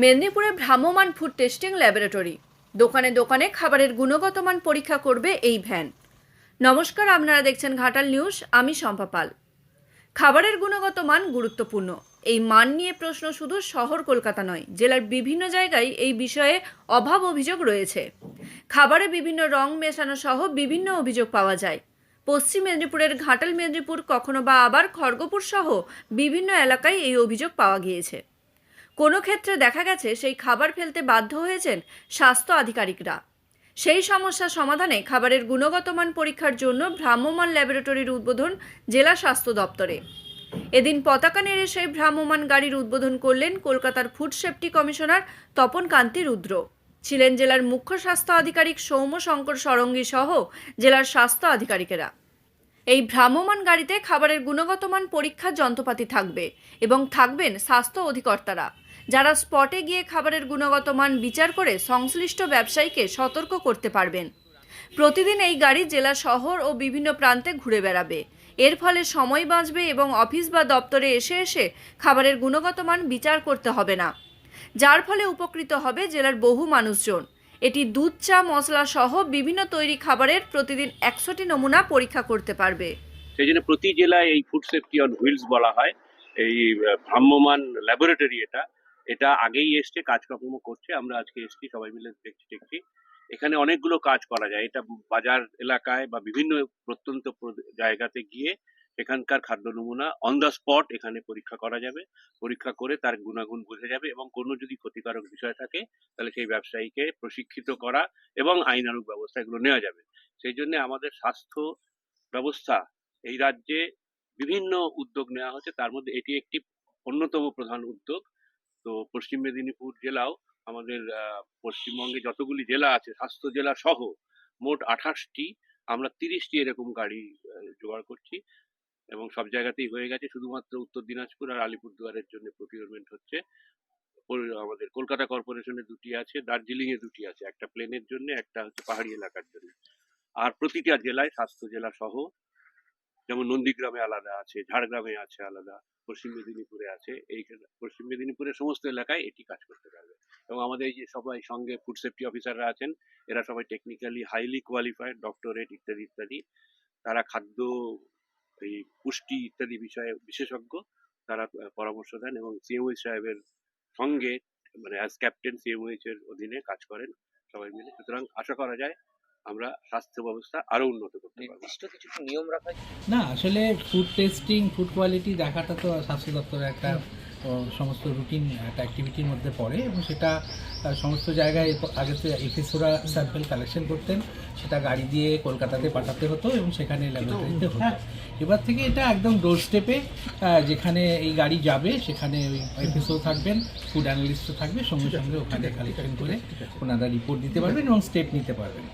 মেদিনীপুরে ভ্রাম্যমান food testing laboratory দোকানে দোকানে খাবারের গুণগত মান পরীক্ষা করবে এই ভ্যান। নমস্কার, আপনারা দেখছেন ঘাটাল নিউজ, আমি শম্পা পাল। খাবারের গুণগত মান গুরুত্বপূর্ণ। এই মান নিয়ে প্রশ্ন শুধু শহর কলকাতা নয়, জেলার বিভিন্ন জায়গায় এই বিষয়ে অভাব অভিযোগ রয়েছে। খাবারে বিভিন্ন রং মেশানো সহ বিভিন্ন অভিযোগ পাওয়া যায়। পশ্চিম মেদিনীপুরের ঘাটাল মেদিনীপুর কখনো বা আবার খড়গপুর সহ বিভিন্ন এলাকায় এই অভিযোগ পাওয়া গিয়েছে। কোনো ক্ষেত্রে দেখা গেছে সেই খাবার ফেলতে বাধ্য হয়েছেন স্বাস্থ্য আধিকারিকরা। সেই সমস্যা সমাধানে খাবারের গুণগত মান পরীক্ষার জন্য ভ্রাম্যমাণ ল্যাবরেটরির উদ্বোধন জেলা স্বাস্থ্য দপ্তরে। এদিন পতাকা নেড়ে সেই ভ্রাম্যমাণ গাড়ির উদ্বোধন করলেন কলকাতার food safety commissioner Tapan Kanti Rudra. ছিলেন জেলার মুখ্য স্বাস্থ্য আধিকারিক সৌম্য শঙ্কর সরঙ্গী সহ জেলার স্বাস্থ্য আধিকারিকেরা। এই ভ্রাম্যমাণ গাড়িতে খাবারের গুণগত মান পরীক্ষার যন্ত্রপাতি থাকবে এবং থাকবেন স্বাস্থ্য অধিকর্তারা। যারা স্পটে গিয়ে খাবারের গুণগত মান বিচার করে সংশ্লিষ্ট ব্যবসায়ীকে সতর্ক করতে পারবেন। প্রতিদিন এই গাড়ি জেলা শহর ও বিভিন্ন প্রান্তে ঘুরে বেড়াবে। এর ফলে সময় বাঁচবে এবং অফিস বা দপ্তরে এসে এসে খাবারের গুণগত মান বিচার করতে হবে না। যার ফলে উপকৃত হবে জেলার বহু মানুষজন। এটি দুধ, চা, মশলা সহ বিভিন্ন তৈরি খাবারের প্রতিদিন একশোটি নমুনা পরীক্ষা করতে পারবে। সেই জন্য প্রতি জেলায় এই ফুড সেফটি অন হুইলস বলা হয়। এই ভ্রাম্যমান ল্যাবরেটরি এটা। এটা আগেই এসছে, কাজকর্ম করছে, আমরা আজকে এসছি, সবাই মিলে দেখছি দেখছি। এখানে অনেকগুলো কাজ করা যায়, এটা বাজার এলাকায় বা বিভিন্ন প্রত্যন্ত প্র- জায়গাতে গিয়ে এখানকার খাদ্য নমুনা অন দ্য স্পট এখানে পরীক্ষা করা যাবে, পরীক্ষা করে তার গুণাগুণ বোঝা যাবে এবং কোনো যদি ক্ষতিকারক বিষয় থাকে, তাহলে সেই ব্যবসায়ীকে প্রশিক্ষিত করা এবং আইনানুগ ব্যবস্থা এগুলো নেওয়া যাবে। সেই জন্য আমাদের স্বাস্থ্য ব্যবস্থা এই রাজ্যে বিভিন্ন উদ্যোগ নেওয়া হচ্ছে, তার মধ্যে এটি একটি অন্যতম প্রধান উদ্যোগ। তো পশ্চিম মেদিনীপুর জেলাও আমাদের পশ্চিমবঙ্গে যতগুলি জেলা আছে, স্বাস্থ্য জেলা সহ মোট আঠাশটি, আমরা তিরিশটি এরকম গাড়ি জোগাড় করছি এবং সব জায়গাতেই হয়ে গেছে। শুধুমাত্র উত্তর দিনাজপুর আর আলিপুরদুয়ারের জন্য প্রকিউরমেন্ট হচ্ছে। আমাদের কলকাতা কর্পোরেশনে দুটি আছে, দার্জিলিং এ দুটি আছে, একটা প্লেনের জন্য, একটা হচ্ছে পাহাড়ি এলাকার জন্য। আর প্রতিটা জেলায় স্বাস্থ্য জেলা সহ যেমন নন্দীগ্রামে আলাদা আছে, ঝাড়গ্রামে আছে আলাদা, পশ্চিম মেদিনীপুরে আছে এই পশ্চিম মেদিনীপুরের সমস্ত এলাকায় এটি কাজ করতে পারবে। এবং আমাদের যে সবাই সঙ্গে ফুড সেফটি অফিসাররা আছেন, এরা সবাই টেকনিক্যালি হাইলি কোয়ালিফাইড ডক্টরেট ইত্যাদি ইত্যাদি। তারা খাদ্য, এই পুষ্টি ইত্যাদি বিষয়ে বিশেষজ্ঞ। তারা পরামর্শ দেন এবং সিএমওই সাহেবের সঙ্গে মানে অ্যাজ ক্যাপ্টেন সিএমওইচ এর অধীনে কাজ করেন সবাই মিলে। সুতরাং আশা করা যায় আমরা স্বাস্থ্য ব্যবস্থা আরও উন্নত করতে পারব। নির্দিষ্ট কিছু নিয়ম রাখা না আসলে ফুড টেস্টিং ফুড কোয়ালিটি দেখাটা তো স্বাস্থ্য দপ্তরের একটা সমস্ত রুটিন একটা অ্যাক্টিভিটির মধ্যে পড়ে এবং সেটা সমস্ত জায়গায় আগে তো এফএসওরা স্যাম্পল কালেকশন করতেন সেটা গাড়ি দিয়ে কলকাতাতে পাঠাতে হতো এবং সেখানে ল্যাবরেটরিতে হতো। এবার থেকে এটা একদম ডোর স্টেপে যেখানে এই গাড়ি যাবে সেখানে ওই এফএসও থাকবেন ফুড অ্যানালিস্টও থাকবে সঙ্গে সঙ্গে ওখানে কালেকশন করে ওনারা রিপোর্ট দিতে পারবেন এবং স্টেপ নিতে পারবেন।